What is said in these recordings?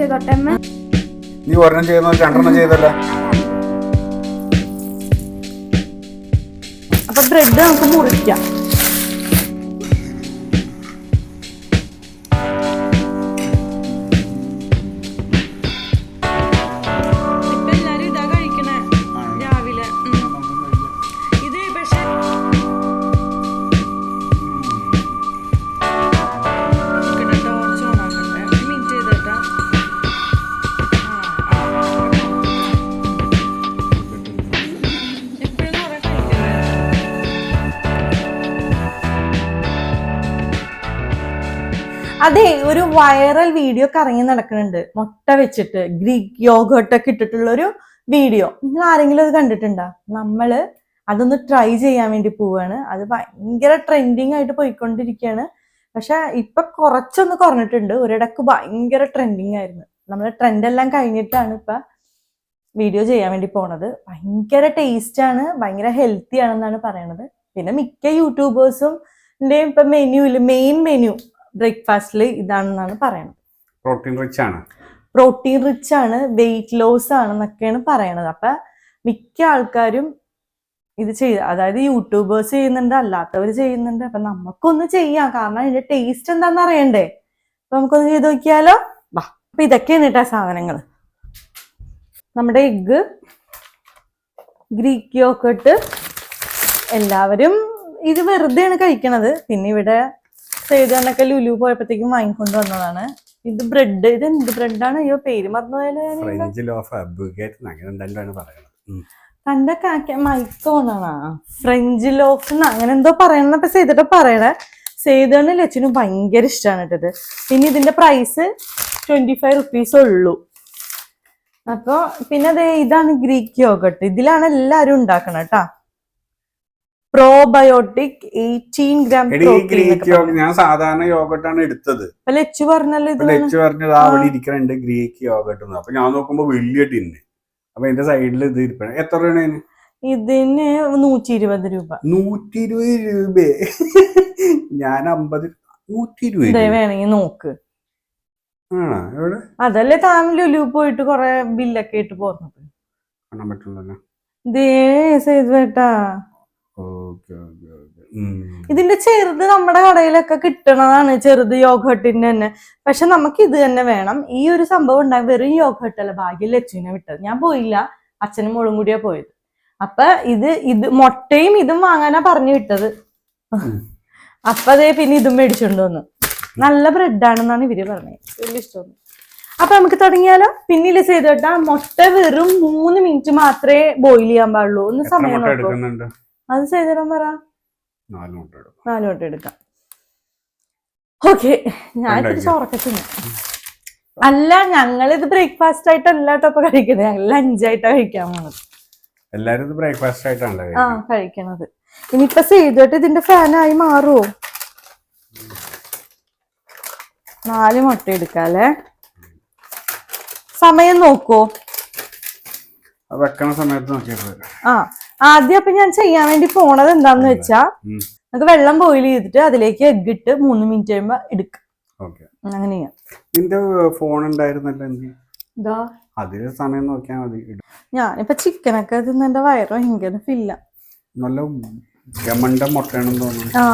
ചെയ്തോട്ടെ അമ്മ നീ ഒരെണ്ണം ചെയ്യുന്ന രണ്ടെണ്ണം ചെയ്തല്ലേ? അപ്പൊ ബ്രെഡ് നമുക്ക് മുറിക്കാം. അതെ ഒരു വൈറൽ വീഡിയോ കറങ്ങി നടക്കുന്നുണ്ട്. മുട്ട വെച്ചിട്ട് ഗ്രീക്ക് ഒക്കെ ഇട്ടിട്ടുള്ള ഒരു വീഡിയോ നിങ്ങൾ ആരെങ്കിലും അത് കണ്ടിട്ടുണ്ടോ? നമ്മൾ അതൊന്ന് ട്രൈ ചെയ്യാൻ വേണ്ടി പോവാണ്. അത് ഭയങ്കര ട്രെൻഡിങ് ആയിട്ട് പോയിക്കൊണ്ടിരിക്കുകയാണ്. പക്ഷെ ഇപ്പൊ കുറച്ചൊന്ന് കുറഞ്ഞിട്ടുണ്ട്. ഒരിടക്ക് ഭയങ്കര ട്രെൻഡിങ് ആയിരുന്നു. നമ്മൾ ട്രെൻഡ് എല്ലാം കഴിഞ്ഞിട്ടാണ് ഇപ്പൊ വീഡിയോ ചെയ്യാൻ വേണ്ടി പോണത്. ഭയങ്കര ടേസ്റ്റ് ആണ് ഭയങ്കര ഹെൽത്തി ആണെന്നാണ് പറയണത്. പിന്നെ മിക്ക യൂട്യൂബേഴ്സും ഇപ്പൊ മെനുവിൽ മെയിൻ മെനു ബ്രേക്ക്ഫാസ്റ്റിൽ ഇതാണെന്നാണ് പറയുന്നത് പ്രോട്ടീൻ റിച്ച് ആണ് പ്രോട്ടീൻ റിച്ച് ആണ് വെയിറ്റ് ലോസ് ആണെന്നൊക്കെയാണ് പറയണത്. അപ്പൊ മിക്ക ആൾക്കാരും ഇത് ചെയ്ത അതായത് യൂട്യൂബേഴ്സ് ചെയ്യുന്നുണ്ട് അല്ലാത്തവർ ചെയ്യുന്നുണ്ട്. അപ്പൊ നമുക്കൊന്ന് ചെയ്യാം. കാരണം ഇതിന്റെ ടേസ്റ്റ് എന്താണെന്ന് അറിയണ്ടേ? അപ്പൊ നമുക്കൊന്ന് ചെയ്ത് നോക്കിയാലോ? വാ. അപ്പൊ ഇതൊക്കെയാണ് കേട്ടോ സാധനങ്ങൾ നമ്മുടെ എഗ്ഗ് ഗ്രീക്ക് യോക്കട്ട് എല്ലാവരും ഇത് വെറുതെയാണ് കഴിക്കണത്. പിന്നെ ഇവിടെ സേതുണ്ണൊക്കെ ലുലു പോയപ്പോഴത്തേക്കും വാങ്ങിക്കൊണ്ട് വന്നതാണ്. ഇത് ബ്രെഡ് ഇത് എന്ത് ബ്രെഡാണ് അയ്യോ പേര് മറന്നുപോയാലും. തന്റെ കാക്ക മൈക്കോണാ ഫ്രഞ്ച് ലോഫ് അങ്ങനെ എന്തോ പറയണപ്പോ സേതിട്ട് പറയണേ. സേതുണ്ണ ലച്ചിനും ഭയങ്കര ഇഷ്ടമാണ് കേട്ടത്. പിന്നെ ഇതിന്റെ പ്രൈസ് ട്വന്റി ഫൈവ് റുപ്പീസ് ഉള്ളൂ. അപ്പൊ പിന്നെ ദേ ഇതാണ് ഗ്രീക്ക് യോഗട്ട് ഇതിലാണ് എല്ലാരും ഉണ്ടാക്കണം കേട്ടാ. പ്രോബയോട്ടിക് എയ്റ്റീൻ ഗ്രാം ഗ്രീക്ക് യോഗ ഞാൻ സാധാരണ യോഗട്ടാണ് എടുത്തത്. ലച്ചു പറഞ്ഞല്ലോ ഇത് അപ്പൊ പറഞ്ഞത് ആ അവിടെ ഇരിക്കണുണ്ട് ഗ്രീക്ക് യോഗട്ട് അപ്പൊ ഞാൻ നോക്കുമ്പോ വലിയ ടിന്ന്. അപ്പൊ എന്റെ സൈഡിൽ ഇത് ഇരിക്കണം എത്ര രൂപയാണ് ഇതിന്? നൂറ്റി ഇരുപത് രൂപ. നൂറ്റി ഇരുപത് രൂപ. ഞാൻ അമ്പത് നൂറ്റി ഇരുപത് ഇതേ രൂപ. വേണമെങ്കിൽ നോക്ക്. അതല്ലേ താൻ ലുലു പോയിട്ട് കൊറേ ബില്ലൊക്കെ ഇട്ട് പോന്നത്? കാണാൻ പറ്റുള്ളല്ലോ. ദേ സേതു ഇതിന്റെ ചെറുത് നമ്മുടെ കടയിലൊക്കെ കിട്ടണതാണ് ചെറുത് യോഗട്ടിന്റെ തന്നെ. പക്ഷെ നമുക്ക് ഇത് തന്നെ വേണം. ഈ ഒരു സംഭവം ഉണ്ടായി വെറും യോഗട്ടല്ല ഭാഗ്യം ലച്ചുവിനെ വിട്ടത്. ഞാൻ പോയില്ല. അച്ഛനും മോളും കൂടിയാ പോയത്. അപ്പൊ ഇത് ഇത് മുട്ടയും ഇതും വാങ്ങാനാ പറഞ്ഞു വിട്ടത്. അപ്പൊ അതേ പിന്നെ ഇതും മേടിച്ചോണ്ട് വന്നു. നല്ല ബ്രെഡാണെന്നാണ് ഇവർ പറഞ്ഞത് വലിയ ഇഷ്ടമാണ് അപ്പൊ നമുക്ക് തുടങ്ങിയാലോ? പിന്നിൽ ചെയ്തോട്ടാ മുട്ട വെറും മൂന്ന് മിനിറ്റ് മാത്രമേ ബോയിൽ ചെയ്യാൻ പാടുള്ളൂ. ഒന്ന് സമയം നോക്കൂ. അത് ചെയ്തരാൻ പറ. നാല് വട്ടം എടുക്കാം. ഓക്കെ ഞാൻ ഇത്തിരി ഉറക്കത്തിന് അല്ല ഞങ്ങളിത് ബ്രേക്ക്ഫാസ്റ്റ് ആയിട്ടല്ല കേട്ടോ ഇപ്പൊ കഴിക്കുന്നത് ഞങ്ങൾ ലഞ്ചായിട്ടാ കഴിക്കാൻ പോണത്. എല്ലാരും ഇത് ബ്രേക്ക്ഫാസ്റ്റ് ആയിട്ടാണല്ലോ ആ. കഴിക്കണത്. ഇനിയിപ്പൊ ചെയ്തിട്ട് ഇതിന്റെ ഫാനായി മാറുമോ നാല് മുട്ട എടുക്കാല്ലേ സമയം നോക്കോ. വെക്കണ സമയത്ത് നോക്കിയപ്പോ ആ. ആദ്യം അപ്പൊ ഞാൻ ചെയ്യാൻ വേണ്ടി പോണത് എന്താന്ന് വെച്ചാ നമുക്ക് വെള്ളം ബോയിൽ ചെയ്തിട്ട് അതിലേക്ക് എഗ് ഇട്ട് മൂന്ന് മിനിറ്റ് കഴിയുമ്പോ എടുക്കാം. അങ്ങനെയാണ് അങ്ങനെ ചെയ്യാം. നിന്റെ ഫോൺ ഉണ്ടായിരുന്നല്ലോ അതിൽ സമയം നോക്കിയാൽ മതി. ഞാനിപ്പോ ചിക്കനൊക്കെ തിന്ന് എന്റെ വയറ് ഭയങ്കര ഫില്ല നല്ല ഗമണ്ട മുട്ടയാണെന്ന് തോന്നുന്നു. ആ.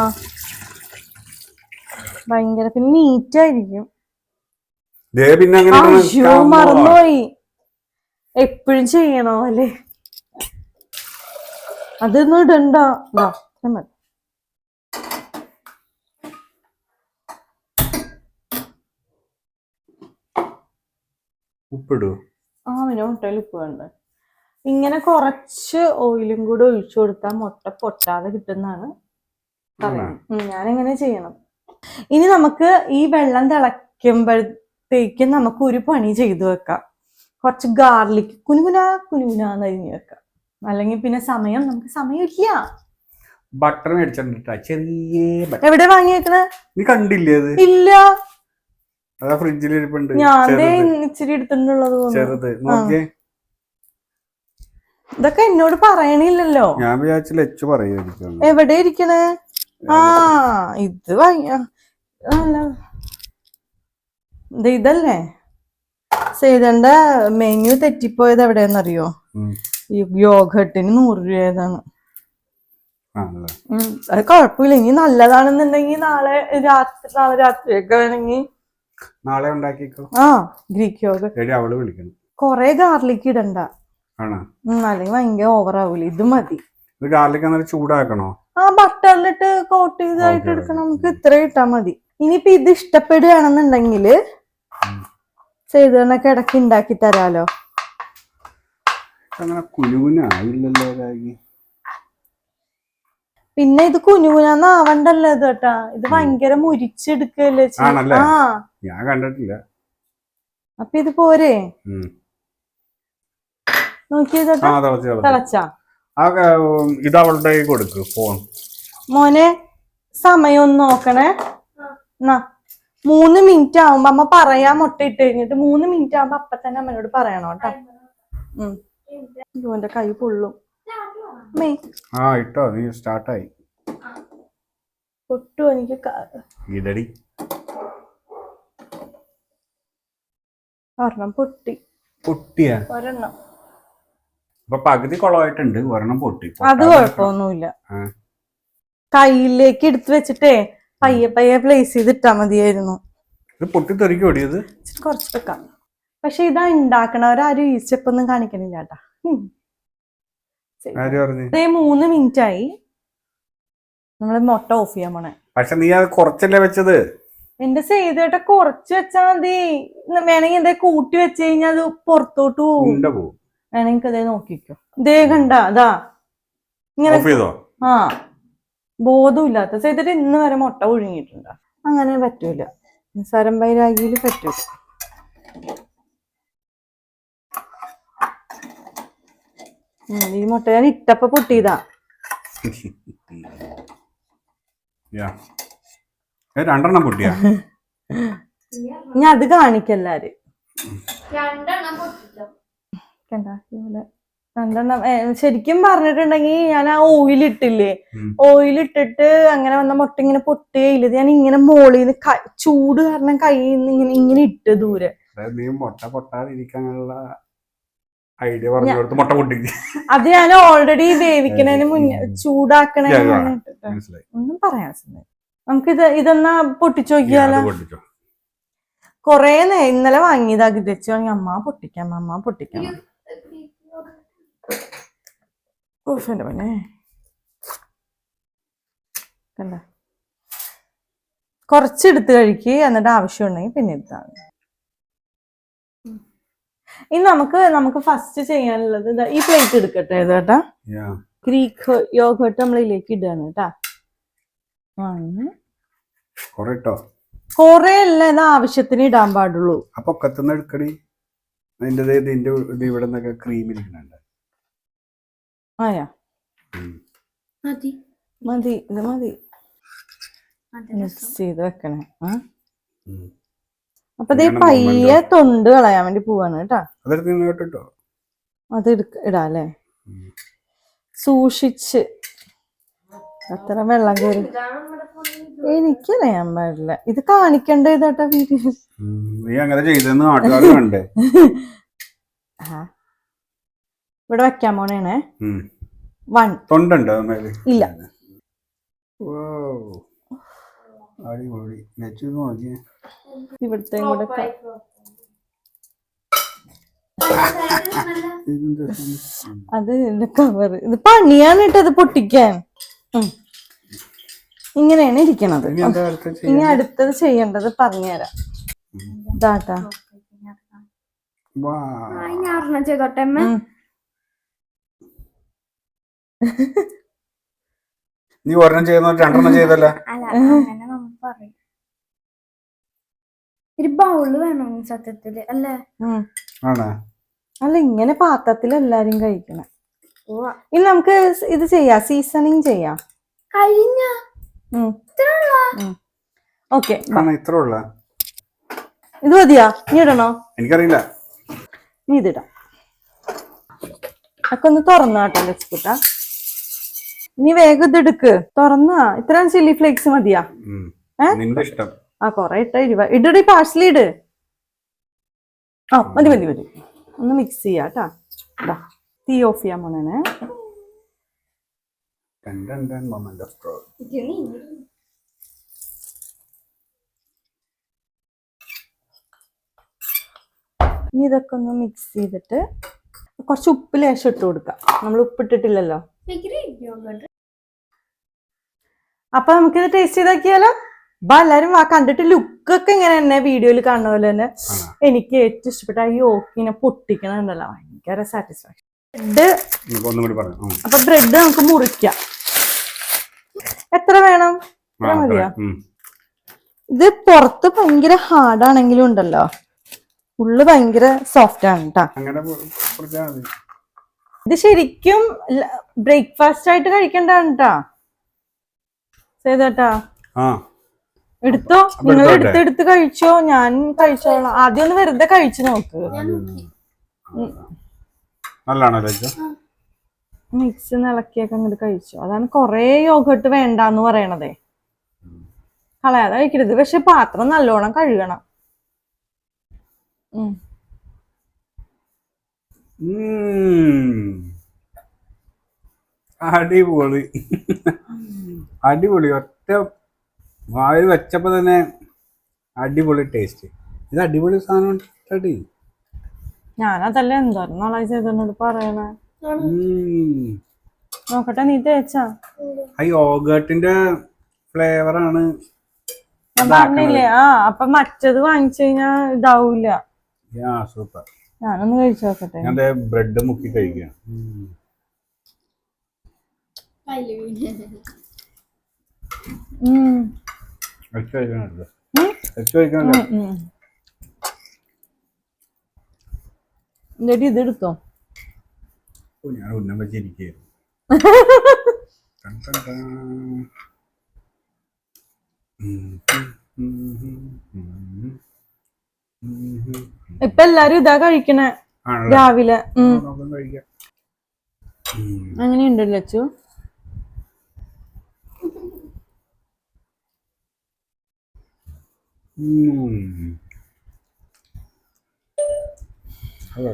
ഭയങ്കര പിന്നെ നീറ്റ് ആയിരിക്കും. പിന്നെ മറന്നുപോയി. എപ്പോഴും ചെയ്യണോ അല്ലേ? അതൊന്നും ഇടണ്ട. ദാ, ഇത്രയും മതി. ഉപ്പിടൂ. ആ പിന്നെ മുട്ടയിൽ ഉപ്പ് വേണ്ട. ഇങ്ങനെ കുറച്ച് ഓയിലും കൂടെ ഒഴിച്ചു കൊടുത്താൽ മുട്ട പൊട്ടാതെ കിട്ടുന്നതാണ് ഉം, ഞാനെങ്ങനെ ചെയ്യണം. ഇനി നമുക്ക് ഈ വെള്ളം തിളയ്ക്കുമ്പോഴത്തേക്കും നമുക്ക് ഒരു പണി ചെയ്തു വെക്കാം. കുറച്ച് ഗാർലിക് കുനുകുന കുനുകുനാന്ന് അരിഞ്ഞു വെക്കാം. അല്ലെങ്കിൽ പിന്നെ സമയം നമുക്ക് സമയമില്ല. ബട്ടർ മേടിച്ചിട്ടുണ്ട് ചെറിയ എവിടെ വാങ്ങിയേക്കണ? നീ കണ്ടില്ലേ അത്? ഇല്ല. അതാ ഫ്രിഡ്ജിൽ ഇരിപ്പുണ്ട് ഞാൻ ഇച്ചിരി എടുത്തിട്ടുള്ളത് ചെറുത്. നോക്കിയേ. ഇതൊക്കെ എന്നോട് പറയണില്ലല്ലോ. ഞാൻ വിചാരിച്ചില്ല എച്ച് പറയുമായിരിക്കും എവിടെ ഇരിക്കണേ? ആ ഇത് വാങ്ങിയ ഇതല്ലേ? സേതന്റെ മെനു തെറ്റിപ്പോയത് എവിടെയെന്നറിയോ. ഈ യോഗട്ടിന് നൂറ് രൂപയാണ് അത് കുഴപ്പമില്ല. ഇനി നല്ലതാണെന്നുണ്ടെങ്കിൽ നാളെ രാത്രി നാളെ രാത്രിയൊക്കെ വേണമെങ്കിൽ നാളെ ഉണ്ടാക്കിക്കോ. ആ ഗ്രീക്ക് യോഗ. അവൾ വിളിക്കണം. കൊറേ ഗാർലിക് ഇടണ്ട. അല്ലെങ്കിൽ ഭയങ്കര ഓവർ ആവൂല ഇത് മതി. ഗാർലിക് ചൂടാക്കണോ? ആ ബട്ടറിലിട്ട് കോട്ട് ചെയ്തായിട്ട് എടുക്കണം. നമുക്ക് ഇത്ര ഇട്ടാ മതി. ഇനിയിപ്പൊ ഇത് ഇഷ്ടപ്പെടുകയാണെന്നുണ്ടെങ്കിൽ ഉം. ചെയ്തണൊക്കെ ഇടയ്ക്ക് ഉണ്ടാക്കി തരാലോ. അങ്ങനെ കുനുകുനായില്ലല്ലോ രാഗി. പിന്നെ ഇത് കുനുകുനാന്നാവണ്ടല്ലോ ഇത് കേട്ടാ. ഇത് ഭയങ്കര മുരിച്ചെടുക്കല്ലേ ആണല്ലേ? ആ. ഞാൻ കണ്ടിട്ടില്ല. അപ്പൊ ഇത് പോരെ? ഇത് അവളുടെ കൊടുക്ക് ഫോൺ മോനെ സമയം ഒന്ന് നോക്കണേ. മൂന്ന് മിനിറ്റ് ആവുമ്പോ അമ്മ പറയാ മുട്ട ഇട്ട് കഴിഞ്ഞിട്ട് മൂന്ന് മിനിറ്റ് ആവുമ്പോ അപ്പൊ തന്നെ അമ്മനോട് പറയണോട്ടോ ഉം. അയ്യോ, കൈ പൊള്ളും. ആ ഇട്ടോ നീ സ്റ്റാർട്ടായി. പൊട്ടു എനിക്ക് ഇതടി. ഒരെണ്ണം പൊട്ടി. പൊട്ടിയ? ഒരെണ്ണം. അപ്പൊ പകുതി കുളമായിട്ടുണ്ട് ഒരെണ്ണം പൊട്ടി. അത് കുഴപ്പമൊന്നുമില്ല. കയ്യിലേക്ക് എടുത്തു വെച്ചിട്ടേ പയ്യെ പയ്യെ പ്ലേസ് ചെയ്തിട്ടാ മതിയായിരുന്നു. ഇത് പൊട്ടി തെറിക്കോടിയത് കുറച്ച് വെക്കാം. പക്ഷെ ഇതാ ഉണ്ടാക്കണവരാരും ഈ സ്റ്റെപ്പ് ഒന്നും കാണിക്കണില്ല കേട്ടാ. മൂന്ന് മിനിറ്റ് ആയി നമ്മൾ മുട്ട ഓഫ് ചെയ്യാൻ പോണേ. പക്ഷെ നീ അത് കുറച്ചല്ലേ വെച്ചത്? എന്റെ ചെയ്തേട്ട കുറച്ച് വെച്ചാ മതി. വേണമെങ്കിൽ എന്തേ കൂട്ടി വെച്ച് കഴിഞ്ഞാൽ അത് പുറത്തോട്ട് പോകും വേണമെങ്കിൽ അതേ നോക്കിക്കോ ഇതേ കണ്ട അതാ. ഇങ്ങനെ ആ. ബോധമില്ലാത്ത ചെയ്തിട്ട് ഇന്ന് വരെ മുട്ട ഒഴുങ്ങിയിട്ടുണ്ട് അങ്ങനെ പറ്റൂല. നിസ്സാരം ബൈരാഗിയിൽ പറ്റൂല. ഈ മുട്ട ഞാൻ ഇട്ടപ്പോ പൊട്ടിയതാ. രണ്ടെണ്ണം പൊട്ടിയാ? ഇനി അത് കാണിക്കല്ലാര് രണ്ടെണ്ണം പൊട്ടിച്ചോ രണ്ടെണ്ണം. ഏ, ശരിക്കും പറഞ്ഞിട്ടുണ്ടെങ്കിൽ ഞാൻ ആ ഓയിൽ ഇട്ടില്ലേ? ഓയിൽ ഇട്ടിട്ട് അങ്ങനെ വന്ന മുട്ട ഇങ്ങനെ പൊട്ടുകയില്ല ഞാൻ ഇങ്ങനെ മോളിൽ നിന്ന് ചൂട് കാരണം കൈ നിന്ന് ഇങ്ങനെ ഇങ്ങനെ ഇട്ട് ദൂരെ. നീ മുട്ട പൊട്ടാതിരിക്കാനുള്ള ഐഡിയ പറഞ്ഞു കൊടുത്ത് മുട്ട പൊട്ടി. അത് ഞാൻ ഓൾറെഡി വേവിക്കണതിന് മുന്നേ ചൂടാക്കണതിന്. മനസ്സിലായി. ഒന്നും പറയാൻ നമുക്കിത് ഇതെന്നാ പൊട്ടിച്ചു നോക്കിയാലോ? പൊട്ടിച്ചോ. കൊറേ നേ ഇന്നലെ വാങ്ങിയതാ ഗിതച്ചു അമ്മ പൊട്ടിക്കാം അമ്മ പൊട്ടിക്കാം. കൊറച്ചെടുത്ത് എന്റെ മോനെ കണ്ട? കുറച്ചെടുത്ത് കഴിക്ക് എന്നിട്ട് ആവശ്യമുണ്ടെങ്കിൽ പിന്നെ എടുത്താൽ മതി. ഇനി നമുക്ക് നമുക്ക് ഫസ്റ്റ് ചെയ്യാനുള്ളത് ഈ പ്ലേറ്റ് എടുക്കട്ടെ യാ ഗ്രീക്ക് യോഗട്ട് നമ്മളിലേക്ക് ഇടുകയാണ് കേട്ടാ. കൊറേ അല്ല ഇത് ആവശ്യത്തിന് ഇടാൻ പാടുള്ളൂ. അപ്പൊ എടുക്കടി അതിന്റെ ദേ ഇതിന്റെ ഇത് ഇവിടെ നിന്നൊക്കെ ക്രീം ഇരിക്കുന്നുണ്ട് ആയാ? മതി. മതി ഇത് മതി. മിക്സ് ചെയ്ത് വെക്കണേ. ആ. അപ്പൊ ഇങ്ങനെ പയ്യെ തൊണ്ട് കളയാൻ വേണ്ടി പോവാണ് കേട്ടാ. അതെടുത്ത് നിന്ന് കേട്ടോ അത് ഇടാല്ലേ സൂക്ഷിച്ച്. അത്ര വെള്ളം കയറി എനിക്കറിയാൻ പാടില്ല. ഇത് കാണിക്കണ്ടേ ഇതാട്ടാ വീഡിയോ നീ അങ്ങനെ ചെയ്തെന്ന് നാട്ടുകാർ കണ്ടേ. ഇവിടെ വെക്കാൻ പോണേണേ. വൺ. തൊണ്ടുണ്ടോ ഇല്ല. ഓ അടിപൊളി. നെച്ചു നോക്കിയേ. ഇവിടുത്തെ കൂടെ? അത് കവർ ഇത് പണിയാണ് കേട്ടോ ഇത് പൊട്ടിക്കാൻ. ഇങ്ങനെയാണ് ഇരിക്കണത്. ഇനി അടുത്തത് ചെയ്യേണ്ടത് പറഞ്ഞുതരാം. ഇതാട്ടാ ചെയ്തോട്ടെ. നീ ഒരെണ്ണം ചെയ്യുന്ന രണ്ടെണ്ണം ചെയ്തല്ല അല്ല അങ്ങനെ നമ്മൾ പറയും ഒരു ബൗൾ വേണം സത്യത്തിൽ അല്ലേ. ആണോ? അല്ല ഇങ്ങനെ പാത്രത്തിൽ എല്ലാരും കഴിക്കണം. ഇനി നമുക്ക് ഇത് ചെയ്യാം സീസണിങ് ചെയ്യാം. കഴിഞ്ഞ? ഓക്കെ ആണോ ഇത്ര ഉള്ള. ഇത് മതിയാ? നീ ഇടണോ? എനിക്കറിയില്ല. നീ ഇതിടാം ഒക്കെ ഒന്ന് തുറന്നാട്ടോ ലക്ഷ്മിട്ട ഇനി വേഗം ഇത് എടുക്ക്. തുറന്നാ. ഇത്രയും ചില്ലി ഫ്ലേക്സ് മതിയാ? ഏഹ് ഏ? നിന്റെ ഇഷ്ടം. ആ കൊറേ ഇട്ട ഇരുപ ഇടടി പാഴ്സലി ഇട്. ആ മതി മതി മതി. ഒന്ന് മിക്സ് ചെയ്യാട്ടാ തീ ഓഫ് ചെയ്യാൻ പോണേ. ഇനി ഇതൊക്കെ ഒന്ന് മിക്സ് ചെയ്തിട്ട് കുറച്ച് ഉപ്പ് ലേശം ഇട്ട് കൊടുക്കാം. നമ്മൾ ഉപ്പിട്ടിട്ടില്ലല്ലോ അപ്പൊ നമുക്കിത് ടേസ്റ്റ് ചെയ്താക്കിയാലോ? അപ്പൊ എല്ലാരും ആ കണ്ടിട്ട് ലുക്കൊക്കെ ഇങ്ങനെ തന്നെ വീഡിയോയിൽ കാണുന്ന പോലെ തന്നെ എനിക്ക് ഏറ്റവും ഇഷ്ടപ്പെട്ട ഈ ഓക്കിനെ പൊട്ടിക്കണുണ്ടല്ലോ ഭയങ്കര സാറ്റിസ്ഫാക്ഷൻ ബ്രെഡ് അപ്പൊ ബ്രെഡ് നമുക്ക് മുറിക്കാം. എത്ര വേണം? മതിയോ. ഇത് പുറത്ത് ഭയങ്കര ഹാർഡാണെങ്കിലും ഉണ്ടല്ലോ. ഉള്ളു ഭയങ്കര സോഫ്റ്റ് ആണ് കേട്ടോ ഇത് ശരിക്കും ബ്രേക്ക്ഫാസ്റ്റ് ആയിട്ട് കഴിക്കേണ്ടതാണ് കേട്ടാ ചെയ്തോട്ടാ ആ. എടുത്തോ? നിങ്ങൾ? എടുത്ത് എടുത്ത് കഴിച്ചോ? ഞാൻ കഴിച്ചോളാം. ആദ്യം ഒന്ന് വെറുതെ കഴിച്ചു നോക്ക്. മിക്സ് ഇളക്കിയൊക്കെ അങ്ങോട്ട് കഴിച്ചു. അതാണ് കൊറേ യോഗട്ട് വേണ്ടെന്ന് പറയണതേ. കളയാതെ കഴിക്കരുത്. പക്ഷെ പാത്രം നല്ലോണം കഴുകണം. അടിപൊളി. അടിപൊളി. ഒറ്റ വായിൽ വെച്ചപ്പോൾ തന്നെ അടിപൊളി ടേസ്റ്റ് ഇത് അടിപൊളി സാധനം ടി ഞാനതല്ല എന്തോരം നാളായി ചെയ്തോട് പറയണേ. നോക്കട്ടെ നീ തേച്ചാ? ആ യോഗട്ടിന്റെ ഫ്ലേവർ ആണ് ഞാൻ പറഞ്ഞില്ലേ ആ അപ്പൊ മറ്റത് വാങ്ങിച്ചു കഴിഞ്ഞാ ഇതാവൂല. സൂപ്പർ ഞാനൊന്ന് കഴിച്ചു നോക്കട്ടെ. ഞാൻ ബ്രെഡ് മുക്കി കഴിക്കുകയാണ് ഉം. എന്നിട്ട് ഇതെടുത്തോ ഓ, ഞാൻ ഉന്നം വെച്ചിരിക്കുകയായിരുന്നു. ഇപ്പൊ എല്ലാരും ഇതാ കഴിക്കണേ രാവിലെ. അങ്ങനെയുണ്ടല്ലോ നമുക്ക് കഴിക്കാം ഉം. അങ്ങനെയുണ്ട് ലച്ചു ഉം. അതെ.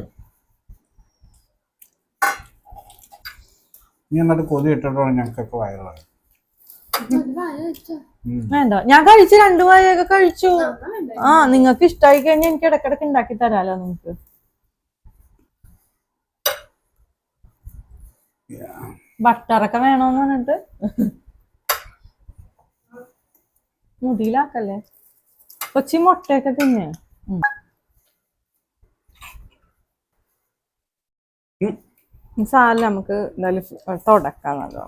നീ എന്നിട്ട് കൊതി ഇട്ടിട്ടാണ് ഞങ്ങൾക്കൊക്കെ വയറാണ് വേണ്ട. ഞാൻ കഴിച്ചു രണ്ടു വായൊക്കെ കഴിച്ചു. ആ നിങ്ങൾക്ക് ഇഷ്ടമായി കഴിഞ്ഞാൽ എനിക്ക് ഇടക്കിടക്ക് ഉണ്ടാക്കി തരാലോ നിങ്ങക്ക് ബട്ടറൊക്കെ വേണോന്ന് പറഞ്ഞിട്ട്. മുടിയിലാക്കല്ലേ? കൊച്ചി മുട്ടയൊക്കെ തിന്നെ? സാധനം നമുക്ക് എന്തായാലും തുടക്കാം നല്ലോ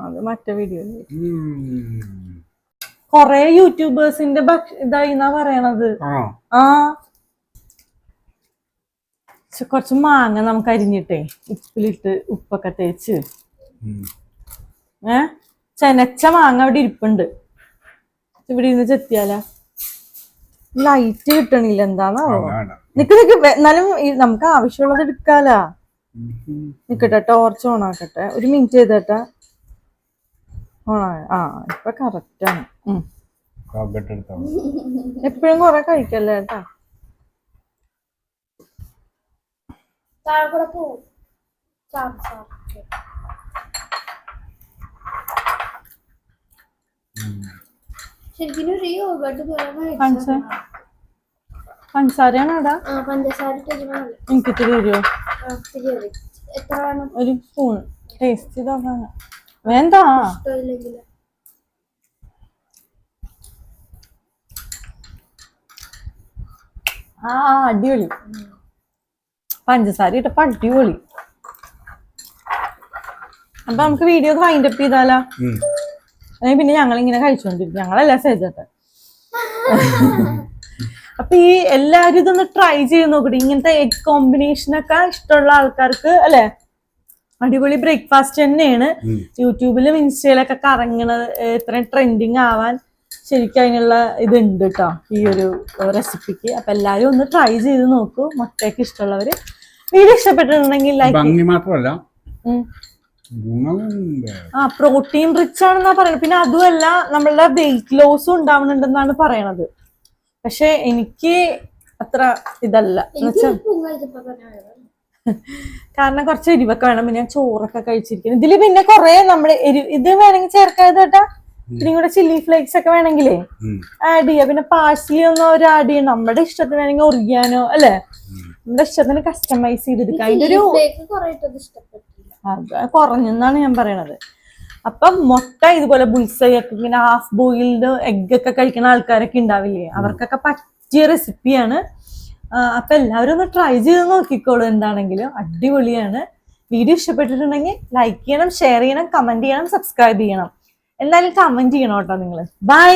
അത് മറ്റേ വീഡിയോ കൊറേ യൂട്യൂബേഴ്സിന്റെ ഇതായിന്നാ ഇതായി എന്നാ പറയണത് ആ കൊറച്ച് മാങ്ങ നമുക്ക് അരിഞ്ഞിട്ടേ ഉപ്പിലിട്ട് ഉപ്പൊക്കെ തേച്ച്. ഏ? ചെനച്ച മാങ്ങ അവിടെ ഇരിപ്പുണ്ട്. ഇവിടെ ഇരുന്ന് ചെത്തിയാല? ലൈറ്റ് കിട്ടണില്ല എന്താണാവോ. നിക്ക് നിക്ക് എന്നാലും ഈ നമുക്ക് ആവശ്യമുള്ളത് എടുക്കാലാ. നിക്കട്ടെ ടോർച്ച് ഓൺ ആക്കട്ടെ. ഒരു മിനിറ്റ് ചെയ്തട്ടെ. ഓണാ ആ ഇപ്പൊ കറക്റ്റാണ് എപ്പോഴും കൊറേ കഴിക്കല്ലേ കേട്ടാ താഴെ കൂടെ പോവും. ശരിക്കും ഒരു യോഗട്ട് പഞ്ചസാരയാണ് പഞ്ചസാര ഇട്ടിരിക്കണ എനിക്ക് ഇത്തിരി തരുമോ ഒരു സ്പൂൺ ടേസ്റ്റ് വേണ്ടാ. ഇഷ്ടമില്ലെങ്കിൽ ആ അടിപൊളി. പഞ്ചസാര ഇട്ടപ്പോ അടിപൊളി. അപ്പൊ നമുക്ക് വീഡിയോ വൈൻഡപ്പ് ചെയ്താലോ. അല്ലെങ്കിൽ പിന്നെ ഞങ്ങൾ ഇങ്ങനെ കഴിച്ചോണ്ടിരിക്കും. ഞങ്ങളല്ല സേജട്ടെ അപ്പൊ ഈ എല്ലാരും ഇതൊന്ന് ട്രൈ ചെയ്ത് നോക്കട്ടെ. ഇങ്ങനത്തെ എഗ് കോമ്പിനേഷൻ ഒക്കെ ഇഷ്ടമുള്ള ആൾക്കാർക്ക് അല്ലെ? അടിപൊളി ബ്രേക്ക്ഫാസ്റ്റ് തന്നെയാണ്. യൂട്യൂബിലും ഇൻസ്റ്റയിലൊക്കെ കറങ്ങണത് ഇത്രയും ട്രെൻഡിങ് ആവാൻ ശരിക്കും അതിനുള്ള ഇതുണ്ട് കേട്ടോ ഈ ഒരു റെസിപ്പിക്ക് അപ്പൊ എല്ലാരും ഒന്ന് ട്രൈ ചെയ്ത് നോക്കൂ. മുട്ടയൊക്കെ ഇഷ്ടമുള്ളവര്. വീഡിയോ ഇഷ്ടപ്പെട്ടിട്ടുണ്ടെങ്കിൽ ലൈക്ക് ഭംഗി മാത്രമല്ല. ആ പ്രോട്ടീൻ റിച്ച് ആണെന്നാ പറയുന്നത്. പിന്നെ അതുമല്ല നമ്മളുടെ വെയിറ്റ് ലോസും ഉണ്ടാവുന്നുണ്ടെന്നാണ് പറയണത്. പക്ഷെ എനിക്ക് അത്ര ഇതല്ല. കാരണം കുറച്ച് എരിവൊക്കെ വേണം. പിന്നെ ഞാൻ ചോറൊക്കെ കഴിച്ചിരിക്കുന്നു. ഇതിൽ പിന്നെ കൊറേ നമ്മൾ എരിവ് ഇത് വേണമെങ്കിൽ ചേർക്കാതെ കേട്ടാ? ഇത്തിരി കൂടെ ചില്ലി ഫ്ലേക്സ് ഒക്കെ വേണമെങ്കിലേ ആഡ് ചെയ്യാം. പിന്നെ പാഴ്സലി ഒന്നും അവർ ആഡ് ചെയ്യണം നമ്മുടെ ഇഷ്ടത്തിന് വേണമെങ്കിൽ ഒറിയാനോ അല്ലെ? നമ്മുടെ ഇഷ്ടത്തിന് കസ്റ്റമൈസ് ചെയ്തെടുക്കാം അതിന്റെ ഒരു കുറഞ്ഞെന്നാണ് ഞാൻ പറയണത്. അപ്പം മുട്ട ഇതുപോലെ ബുൾസൈയൊക്കെ ഇങ്ങനെ ഹാഫ് ബോയിൽഡ് എഗ് ഒക്കെ കഴിക്കുന്ന ആൾക്കാരൊക്കെ ഉണ്ടാവില്ലേ? അവർക്കൊക്കെ പറ്റിയ റെസിപ്പിയാണ് അപ്പൊ എല്ലാവരും ഒന്ന് ട്രൈ ചെയ്ത് നോക്കിക്കോളൂ എന്താണെങ്കിലും. അടിപൊളിയാണ്. വീഡിയോ ഇഷ്ടപ്പെട്ടിട്ടുണ്ടെങ്കിൽ ലൈക്ക് ചെയ്യണം ഷെയർ ചെയ്യണം കമന്റ് ചെയ്യണം സബ്സ്ക്രൈബ് ചെയ്യണം. എന്തായാലും കമന്റ് ചെയ്യണം കേട്ടോ നിങ്ങൾ ബൈ.